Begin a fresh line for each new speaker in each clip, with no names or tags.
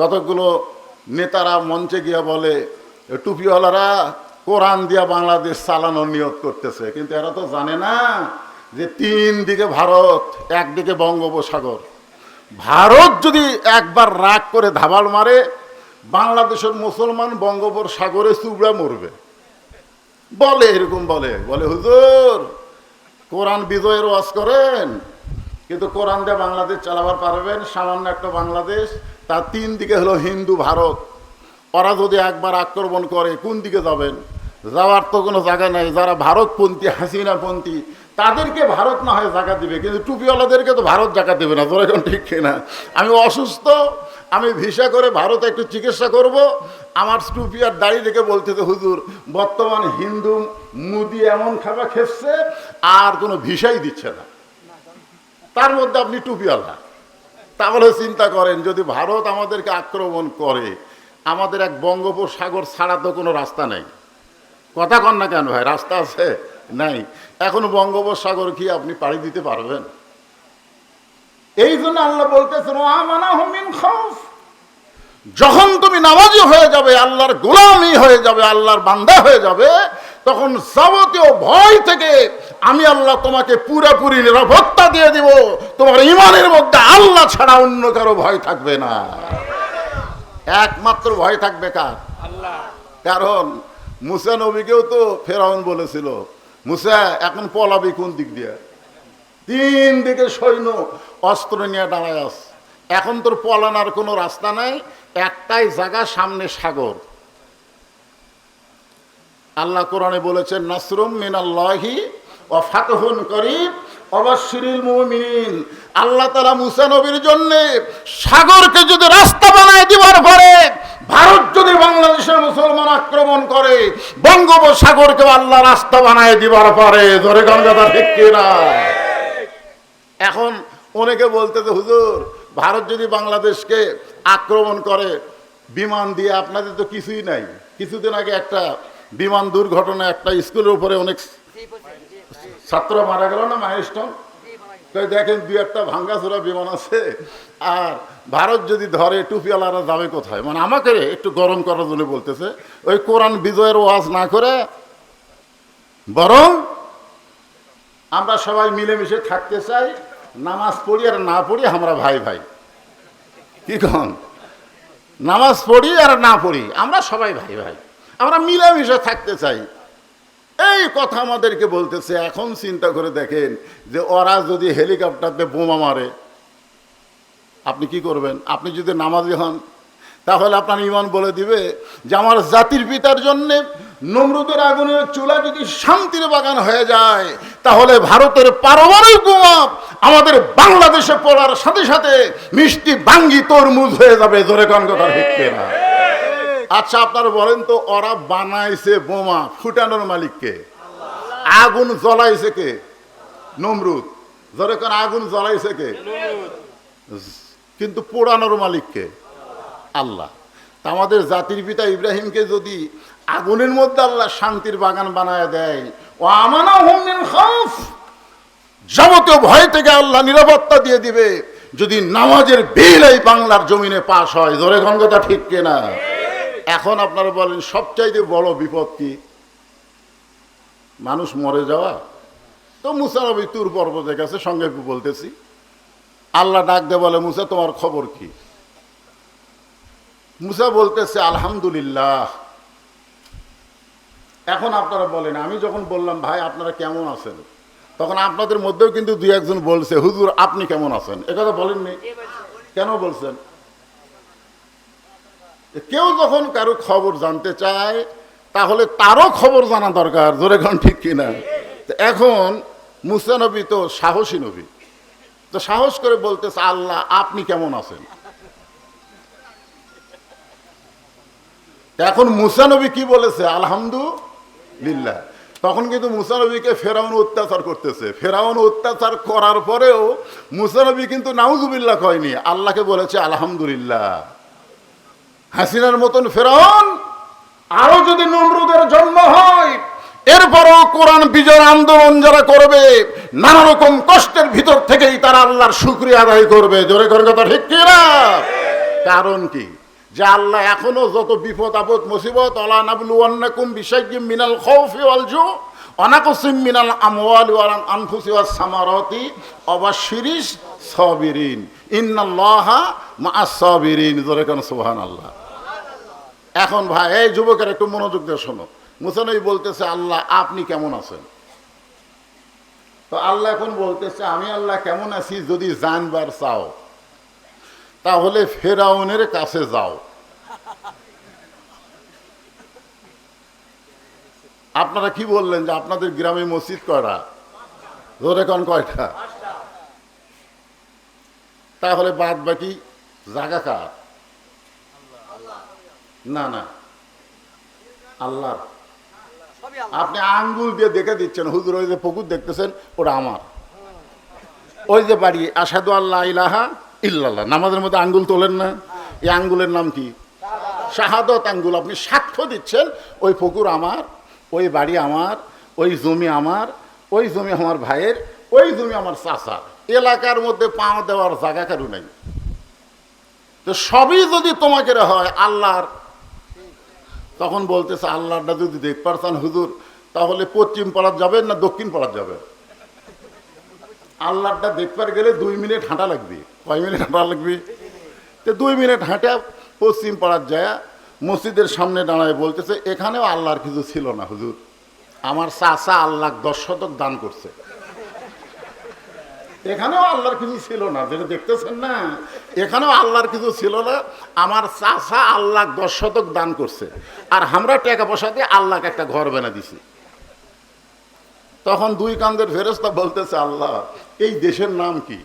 কতগুলো নেতারা মঞ্চে গিয়া বলে, "এ টুপিওয়ালারা কোরআন দিয়া বাংলাদেশ চালানোর নিয়োগ করতেছে। কিন্তু এরা তো জানে না যে তিন দিকে ভারত একদিকে বঙ্গোপসাগর। ভারত যদি একবার রাগ করে ধাবাল মারে, বাংলাদেশের মুসলমান বঙ্গোপসাগরে চুবড়া মরবে। বলে, এরকম বলে। বলে, হুজুর, কোরআন বিজয়ের ওয়াজ করেন, কিন্তু কোরআন দিয়ে বাংলাদেশ চালাবার পারবেন, সামান্য একটা বাংলাদেশ তার তিন দিকে হলো হিন্দু ভারত। ওরা যদি একবার আক্রমণ করে, কোন দিকে যাবেন? যাওয়ার তো কোনো জায়গা নাই। যারা ভারতপন্থী, হাসিনাপন্থী, তাদেরকে ভারত না হয় জায়গা দিবে। কিন্তু টুপিওয়ালাদেরকে তো ভারত জায়গা দেবে না। তোরা এখন ঠিক কিনা? আমি অসুস্থ, আমি ভিসা করে ভারতে একটু চিকিৎসা করব। আমার টুপি আর দাড়ি দেখে বলতেছে হুজুর, বর্তমান হিন্দু মুদি এমন খাবার খেচ্ছে আর কোনো ভিসাই দিচ্ছে না। তার মধ্যে আপনি টুপিওয়ালা। তাহলে চিন্তা করেন, যদি ভারত আমাদেরকে আক্রমণ করে, আমাদের এক বঙ্গোপসাগর ছাড়া তো কোনো রাস্তা নেই। কথা কন না কেন ভাই, রাস্তা আছে? নাই। এখন বঙ্গোপসাগর কি আপনি পাড়ি দিতে পারবেন? এই জন্য আল্লাহ বলতেছেন "ও আমানা হুমিন যখন তুমি নামাজি হয়ে যাবে, আল্লাহর গোলামি হয়ে যাবে, আল্লাহর বান্দা হয়ে যাবে তখন যাবতীয় ভয় থেকে আমি আল্লাহ তোমাকে পুরোপুরি নিরাপত্তা দিয়ে দিব। তোমার ইমানের মধ্যে আল্লাহ ছাড়া অন্য কারও ভয় থাকবে না। একমাত্র ভয় থাকবে কার? কারণ মুসা নবীকেও তো ফেরাউন বলেছিল মুসা এখন পলাবি কোন দিক দিয়ে? তিন দিকে সৈন্য অস্ত্র নিয়ে দাঁড়ায় আস এখন তোর পলানার কোনো রাস্তা নাই একটাই জায়গা সামনে সাগর। আল্লাহ কোরআনে বলেছেন, নাসরুম মিনাল্লাহি ও ফাতহুন করিব অবশ্যিরিল মুমিনিন। আল্লাহ তালা মুসা নবীর জন্য সাগরকে যদি রাস্তা বানায় দিবার পরে ভারত যদি বাংলাদেশের মুসলমান আক্রমণ করে বঙ্গোপসাগরকে আল্লাহ রাস্তা বানায় দিবার পরে, ধরে গঙ্গাটা ঠিক কিনা? এখন অনেকে বলতেছে, হুজুর, ভারত যদি বাংলাদেশকে আক্রমণ করে, বিমান দিয়ে আপনাদের তো কিছুই নাই। কিছুদিন আগে একটা বিমান দুর্ঘটনা একটা স্কুলের উপরে অনেক ছাত্র মারা গেল না মাইলস্টোন দেখেন দুই একটা ভাঙ্গাচোরা বিমান আছে। আর ভারত যদি ধরে টুপিওয়ালারা যাবে কোথায়? মানে আমাকে একটু গরম করার জন্য বলতেছে ওই কোরআন বিজয়ের ওয়াজ না করে বরং আমরা সবাই মিলেমিশে থাকতে চাই নামাজ পড়ি আর না পড়ি আমরা ভাই ভাই। কি কন? নামাজ পড়ি আর না পড়ি আমরা সবাই ভাই ভাই। আমরা মিলেমিশে থাকতে চাই। এই কথা আমাদেরকে বলতেছে, এখন চিন্তা করে দেখেন যে ওরা যদি হেলিকপ্টারতে বোমা মারে, আপনি কি করবেন? আপনি যদি নামাজি হন, তাহলে আপনার ইমান বলে দিবে যে আমার জাতির পিতার জন্যে নমরুদের আগুনের চুলা যদি শান্তির বাগান হয়ে যায়, তাহলে ভারতের পারমাণবিক বোমা আমাদের বাংলাদেশে পড়ার সাথে সাথে মিষ্টি বাঙ্গি তরমুজ হয়ে যাবে। ধরে কন কথা না। আচ্ছা আপনারা বলেন তো ওরা বানাইছে বোমা ফুটানোর মালিককে। আগুন জ্বলাইছে কে? নমরুদ। ধরে কোন আগুন জ্বলাইছে কে? কিন্তু পোড়ানোর মালিককে। আল্লাহ। তা আমাদের জাতির পিতা ইব্রাহিমকে যদি আগুনের মধ্যে আল্লাহ শান্তির বাগান বানায় দেয় ও আমানা হুমিন খাউফ। যাবতীয় ভয় থেকে আল্লাহ নিরাপত্তা দিয়ে দিবে। যদি নামাজের বিল এই বাংলার জমিনে পাশ হয় ধরে গঙ্গতা ঠিক কিনা? এখন আপনারা বলেন সবচাইতে বড় বিপদ কি? মানুষ মরে যাওয়া? তো মুসানবী তুর পর্বতের কাছে সঙ্গে বলতেছি আল্লাহ ডাক দে বলে মুসা তোমার খবর কি? মুসা বলতেছে আলহামদুলিল্লাহ। এখন আপনারা বলেন আমি যখন বললাম ভাই আপনারা কেমন আছেন? তখন আপনাদের মধ্যেও কিন্তু দুই একজন বলছে হুজুর আপনি কেমন আছেন? একথা বলেননি? কেন বলছেন? কেউ যখন কারও খবর জানতে চায়, তাহলে তারও খবর জানা দরকার জোরে এখন ঠিক কিনা? এখন মুসা নবী তো সাহসী নবী। তো সাহস করে বলতেছে, আল্লাহ, আপনি কেমন আছেন? এখন মুসা নবী কি বলেছে? আলহামদুলিল্লাহ। তখন কিন্তু মুসানবীকে ফেরাউন অত্যাচার করতেছে। ফেরাউন অত্যাচার করার পরেও মুসানবী কিন্তু নাউজুবিল্লাহ কয়নি। আল্লাহকে বলেছে, আলহামদুলিল্লাহ। হাসিনার মতন ফেরাউন আরও যদি নমরুদের জন্ম হয়, এরপরও কোরআন বিজয় আন্দোলন যারা করবে, নানা রকম কষ্টের ভিতর থেকেই তারা আল্লাহর শুক্রিয়া আদায় করবে। জোরে করে কথা ঠিক কিনা? কারণ কি? যে আল্লাহ এখনও যত বিপদ আপদ মুসিবত, অলা নাবলু অন্নাকুম বিশাইয়িম মিনাল খৌফি ওয়াল জু অনাকুসিম মিনাল আমওয়াল ওয়াল আনফুসি ওয়াস সামারাতি অবাশশিরিস সাবিরিন। ইন্নাল্লাহা মাআস সাবিরিন। জোরে কোন সুবহানাল্লাহ। এখন ভাই, এই যুবকের একটু মনোযোগ দিয়ে শোনো। মুসানবী বলতেছে, আল্লাহ, আপনি কেমন আছেন? তো আল্লাহ এখন বলতেছে, আমি আল্লাহ কেমন আছি যদি জানবার চাও। তাহলে ফেরাউনের কাছে যাও। আপনারা কি বললেন যে আপনাদের গ্রামে মসজিদ কয়টা? ধরে কোন কয়টা? তাহলে বাদ বাকি জাগা কার? না না। আল্লাহ আপনি আঙ্গুল দিয়ে দেখে দিচ্ছেন, হুজুর ওই যে পুকুর দেখতেছেন, ওটা আমার। ওই যে বাড়ি আসাদু আল্লাহ ইলাহা ইল্লাল্লাহ। নামাজের মধ্যে আঙ্গুল তোলেন না? এই আঙ্গুলের নাম কি? শাহাদত আঙ্গুল। আপনি সাক্ষ্য দিচ্ছেন, ওই পুকুর আমার। ওই বাড়ি আমার, ওই জমি আমার, ওই জমি আমার ভাইয়ের, ওই জমি আমার চাষার এলাকার মধ্যে পা দেওয়ার জায়গা কারু নেই। তো সবই যদি তোমাকে হয়, আল্লাহর। তখন বলতেছে আল্লাহটা যদি দেখ পারতান হুজুর, তাহলে পশ্চিম পাড়ার যাবেন না দক্ষিণ পাড়ার যাবেন? আল্লাহটা দেখবার গেলে দুই মিনিট হাঁটা লাগবে। কয় মিনিট হাঁটা লাগবে? তো দুই মিনিট হাঁটা পশ্চিম পাড়ার যায় মসজিদের সামনে দাঁড়ায় বলতেছে, এখানেও আল্লাহর কিছু ছিল না, হুজুর। আমার চাচা আল্লাহ দশ শতক দান করছে। এখানেও আল্লাহর কিছু ছিল না, যেটা দেখতেছেন না? এখানেও আল্লাহর কিছু ছিল না, আমার চাষা আল্লাহ দশ শতক দান করছে। আর আমরা টাকা পয়সা দিয়ে আল্লাহকে একটা ঘর বেনা দিছি। তখন দুই কান্দের ফেরস্তা বলতেছে, আল্লাহ, এই দেশের নাম কি?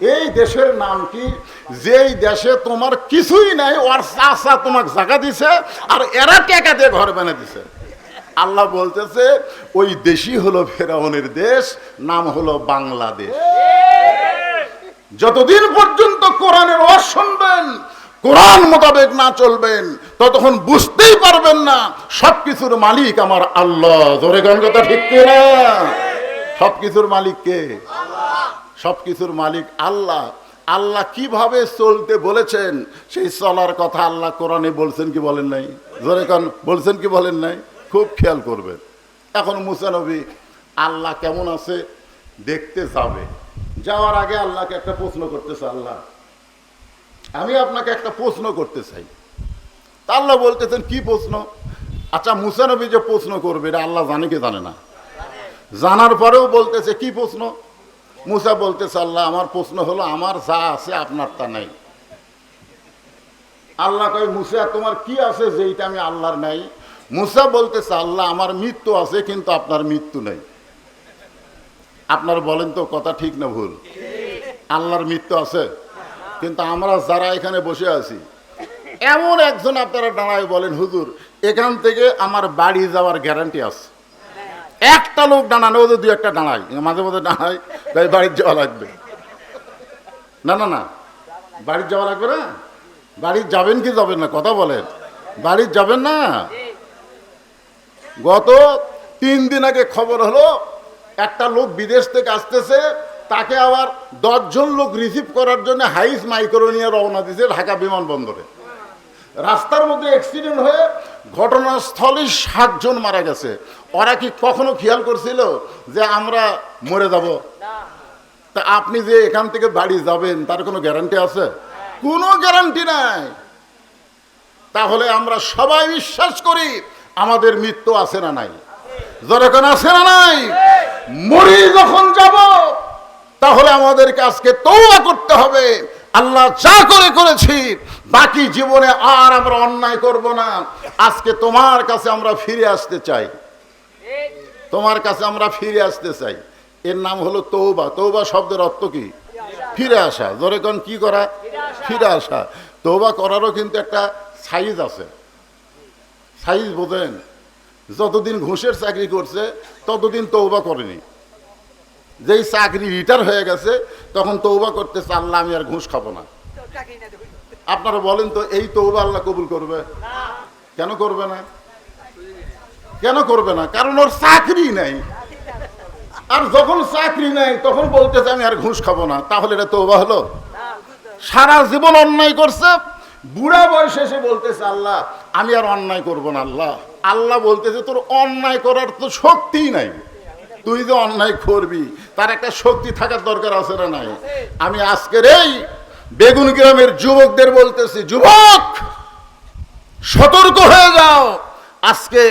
এই দেশের নাম কি? যেই দেশে তোমার কিছুই নাই, ওর চাষা তোমাকে জায়গা দিছে আর এরা টাকা দিয়ে ঘর বানা দিছে? আল্লাহ বলতেছে, ওই দেশই হলো ফেরাউনের দেশ, নাম হলো বাংলাদেশ। যতদিন পর্যন্ত কোরআনের ওয়াজ শুনবেন, কোরআন মোতাবেক না চলবেন, ততক্ষণ বুঝতেই পারবেন না, সবকিছুর মালিক আমার আল্লাহ। ধরে কথা ঠিক কিনা? সবকিছুর মালিক কে? সবকিছুর মালিক আল্লাহ। আল্লাহ কীভাবে চলতে বলেছেন, সেই চলার কথা আল্লাহ কোরআনে বলছেন কি বলেন নাই? ধরে কান, বলছেন কি বলেন নাই? খুব খেয়াল করবেন। এখন মুসানবী আল্লাহ কেমন আছে? দেখতে যাবে। যাওয়ার আগে আল্লাহকে একটা প্রশ্ন করতেছে আল্লাহ। আমি আপনাকে একটা প্রশ্ন করতে চাই। তা আল্লাহ বলতেছেন, কি প্রশ্ন? আচ্ছা মুসানবী যে প্রশ্ন করবে, এটা আল্লাহ জানে কি জানে না? জানার পরেও বলতেছে, কি প্রশ্ন? মুসা বলতে আল্লাহ আমার প্রশ্ন হলো, আমার যা আছে আপনার তা নাই। আল্লাহ কয়, মুসা, তোমার কি আছে যেইটা আমি আল্লাহর নাই? মুসা বলতেছে আল্লাহ আমার মৃত্যু আছে, কিন্তু আপনার মৃত্যু নেই। আপনার বলেন তো, কথা ঠিক না ভুল? আল্লাহর মৃত্যু আছে, কিন্তু আমরা যারা এখানে বসে আছি, এমন একজন আপনারা দাঁড়ায় বলেন, হুজুর, এখান থেকে আমার বাড়ি যাওয়ার গ্যারান্টি আছে। একটা লোক দাঁড়ানো ওদের দু একটা দাঁড়ায়, মাঝে মাঝে দাঁড়ায়, তাই বাড়ির যাওয়া লাগবে। না না না, বাড়ির যাওয়া লাগবে না। বাড়ির যাবেন কি যাবেন না, কথা বলেন। বাড়ির যাবেন না। গত তিন দিন আগে খবর হলো, একটা লোক বিদেশ থেকে আসতেছে, তাকে আবার দশজন লোক রিসিভ করার জন্য হাইস মাইক্রো নিয়ে রওনা দিয়েছে ঢাকা বিমানবন্দরে। রাস্তার মধ্যে অ্যাক্সিডেন্ট হয়ে ঘটনাস্থলে ষাটজন মারা গেছে। ওরা কি কখনো খেয়াল করছিল যে আমরা মরে যাব? তা আপনি যে এখান থেকে বাড়ি যাবেন তার কোনো গ্যারান্টি আছে? কোনো গ্যারান্টি নাই। তাহলে আমরা সবাই বিশ্বাস করি আমাদের মৃত্যু আছে না নাই। যখন আছে না নাই? মরি যখন যাব তাহলে আমাদেরকে আজকে তৌবা করতে হবে। আল্লাহ যা করে করেছি বাকি জীবনে আর আমরা অন্যায় করব না। আজকে তোমার কাছে আমরা ফিরে আসতে চাই। তোমার কাছে আমরা ফিরে আসতে চাই। এর নাম হলো তৌবা তৌবা শব্দের অর্থ কি? ফিরে আসা। ধরে কোন কি করা? ফিরে আসা। তৌবা করারও কিন্তু একটা সাইজ আছে। সাইজ বোঝেন? যতদিন ঘুষের চাকরি করছে, ততদিন তৌবা করেনি। যেই চাকরি রিটায়ার হয়ে গেছে, তখন তৌবা করতে আল্লাহ আমি আর ঘুষ খাব না। আপনারা বলেন তো, এই তৌবা আল্লাহ কবুল করবে? কেন করবে না? কেন করবে না? কারণ ওর চাকরি নাই। আর যখন চাকরি নাই, তখন বলতেছে, আমি আর ঘুষ খাব না। তাহলে এটা তৌবা হলো? সারা জীবন অন্যায় করছে। বুড়া বয়সে এসে বলতেছে, আল্লাহ, আমি আর অন্যায় করব না, আল্লাহ। আল্লাহ বলতেছে, তোর অন্যায় করার তো শক্তিই নাই। তুই যে অন্যায় করবি, তার একটা শক্তি থাকার দরকার আছে না নাই? আমি আজকের এই বেগুন গ্রামের যুবকদের বলতেছি, যুবক, সতর্ক হয়ে যাও। আজকে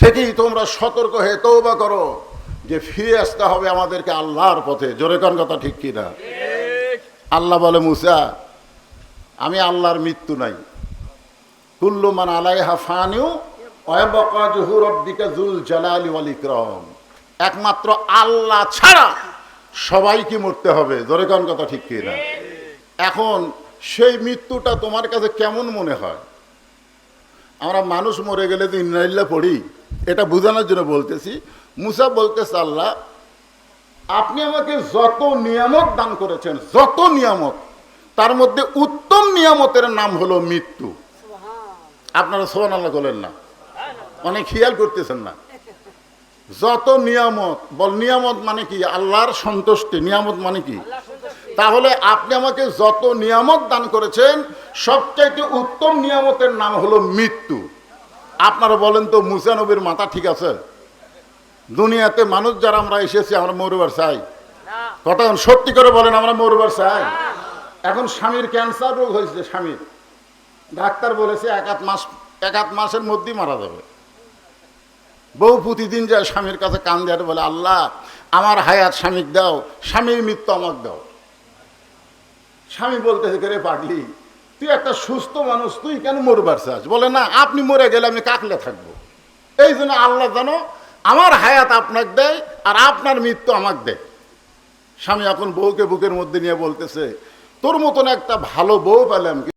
থেকেই তোমরা সতর্ক হয়ে তৌবা করো যে ফিরে আসতে হবে আমাদেরকে আল্লাহর পথে। জোরে কোন কথা ঠিক কিনা? আল্লাহ বলে, মুসা, আমি আল্লাহর মৃত্যু নাই। কুল্লু মান আলাইহা ফানিউ ওয়াবাকা জুহু রাব্বিকা যুল জালালি ওয়াল ইকরাম। একমাত্র আল্লাহ ছাড়া সবাইকে মরতে হবে। জোরে কথা ঠিক কিনা? এখন সেই মৃত্যুটা তোমার কাছে কেমন মনে হয়? আমরা মানুষ মরে গেলে যে ইন্নাইল্লা পড়ি এটা বোঝানোর জন্য বলতেছি মুসা বলতেছে আল্লাহ আপনি আমাকে যত নিয়ামত দান করেছেন যত নিয়ামত তার মধ্যে উত্তম নিয়ামতের নাম হলো মৃত্যু। আপনারা সোহান আল্লাহ বলেন না। অনেক খেয়াল করতেছেন না। যত নিয়ামত, বল নিয়ামত মানে কি? আল্লাহর সন্তুষ্টি। নিয়ামত মানে কি? তাহলে আপনি আমাকে যত নিয়ামত দান করেছেন, সবচাইতে উত্তম নিয়ামতের নাম হলো মৃত্যু। আপনারা বলেন তো মুসানবীর মাথা ঠিক আছে? দুনিয়াতে মানুষ যারা, আমরা এসেছি, আমরা মরবার চাই। কথা সত্যি করে বলেন, আমরা মরবার চাই। এখন স্বামীর ক্যান্সার রোগ হয়েছে, স্বামীর। ডাক্তার বলেছে, এক আধ মাস, এক আধ মাসের মধ্যেই মারা যাবে। বউ প্রতিদিন যায় স্বামীর কাছে কান দেয় বলে, আল্লাহ, আমার হায়াত স্বামীক দাও, স্বামীর মৃত্যু আমাকে দাও। স্বামী বলতেছে রে পাগলি, তুই একটা সুস্থ মানুষ, তুই কেন মরবার চাস? বলে, না, আপনি মরে গেলে আমি কাকলে থাকব। এই জন্য আল্লাহ জানো আমার হায়াত আপনাকে দেয় আর আপনার মৃত্যু আমাকে দেয়। স্বামী এখন বউকে বুকের মধ্যে নিয়ে বলতেছে, তোর মতন একটা ভালো বউ পেলাম